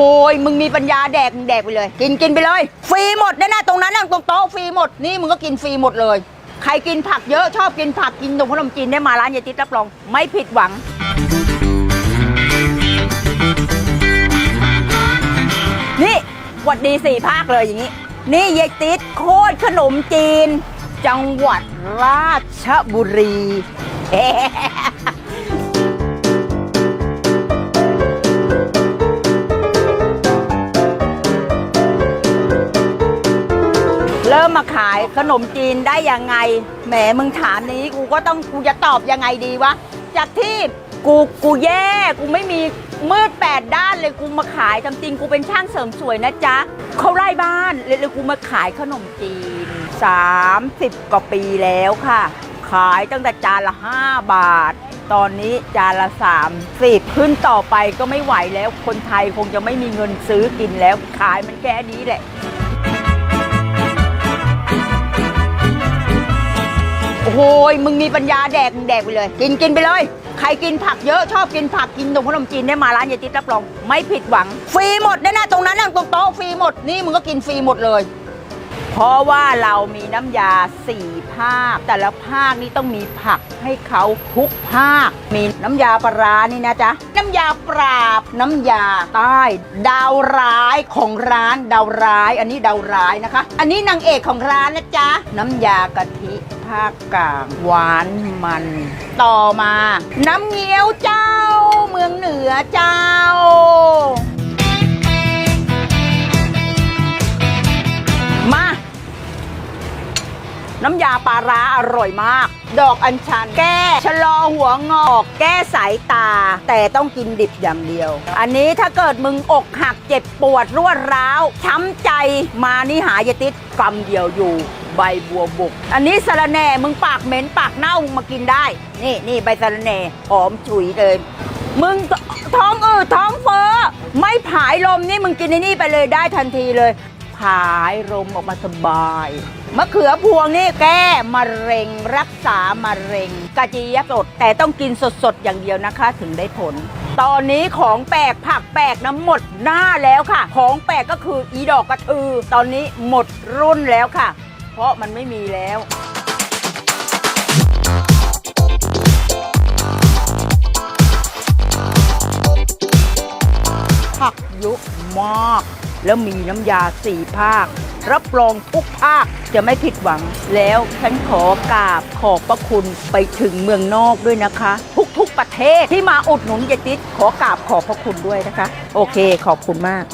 โหยมึงมีปัญญาแดกมึงแดกไปเลย กินกินไปเลย ฟรีหมดแนะนะตรงนั้นนั่งตรงโต๊ะฟรีหมดนี่มึงก็กินฟรีหมดเลย ใครกินผักเยอะชอบกินผักกินนมขนมจีนได้มาร้านยายติ๊ดรับรอง ไม่ผิดหวัง นี่หวัดดีสี่ภาคเลยอย่างนี้ นี่ยายติ๊ดโคตรขนมจีน จังหวัดราชบุรี มมาขายขนมจีนได้ยังไง แหมมึงถามนี้กูก็ต้องกูจะตอบยังไงดีวะ จากที่กูกูแย่กูไม่มีมืดแปดด้านเลยกูมาขายจำจริงกูเป็นช่างเสริมสวยนะจ๊ะเขาไล่บ้านเลยเลยกูมาขายขนมจีน 30 กว่าปีแล้วค่ะ ขายตั้งแต่จานละ 5 บาท ตอนนี้จานละ30ขึ้นต่อไปก็ไม่ไหวแล้วคนไทยคงจะไม่มีเงินซื้อกินแล้วขายมันแค่นี้แหละ หยมึงมีปัญญาแดกมึงแดกไปเลย กินกินไปเลย ใครกินผักเยอะชอบกินผักกินนมขนมจีนได้มาร้านยายติ๊ดรับรอง ไม่ผิดหวัง ฟรีหมดนะนะตรงนั้นนั่งตรงโต๊ะฟรีหมดนี่มึงก็กินฟรีหมดเลย เพราะว่าเรามีน้ำยาสี่ภาค แต่ละภาคนี่ต้องมีผักให้เขาทุกภาค มีน้ำยาปลาร้านี่นะจ๊ะน้ำยาปราบน้ำยาใต้ดาวร้ายของร้านดาวร้าย อันนี้ดาวร้ายนะคะ อันนี้นางเอกของร้านนะจ๊ะน้ำยากะทิ ภาคกลางหวานมัน ต่อมา น้ำเงี้ยวเจ้า เมืองเหนือเจ้า น้ำยาปลาร้าอร่อยมาก ดอกอัญชัน แก้ชะลอหัวงอก แก้สายตา แต่ต้องกินดิบอย่างเดียว อันนี้ถ้าเกิดมึงอกหักเจ็บปวดรวดร้าว ช้ำใจมานี่หายติดกำเดียวอยู่ใบบัวบก อันนี้สะระแหน่มึงปากเหม็นปากเน่ามึงมากินได้ นี่นี่ใบสะระแหน่หอมฉุยเลย มึงท้องอืดท้องเฟ้อไม่ผายลมนี่มึงกินในนี่ไปเลยได้ทันทีเลย ผายลมออกมาสบาย มะเขือพวงนี่แก้มะเร็งรักษามะเร็งกะจียสด แต่ต้องกินสดๆ อย่างเดียวนะคะ ถึงได้ผล ตอนนี้ของแปลกผักแปลกน้ำหมดหน้าแล้วค่ะ ของแปลกก็คืออีดอกกระทือ ตอนนี้หมดรุ่นแล้วค่ะ เพราะมันไม่มีแล้วผักเยอะมาก แล้วมีน้ำยาสี่ภาค รับรองทุกภาคจะไม่ผิดหวัง แล้วฉันขอกราบขอบพระคุณไปถึงเมืองนอกด้วยนะคะ ทุกๆประเทศที่มาอุดหนุนยายติ๊ดขอกราบขอบพระคุณด้วยนะคะ โอเคขอบคุณมาก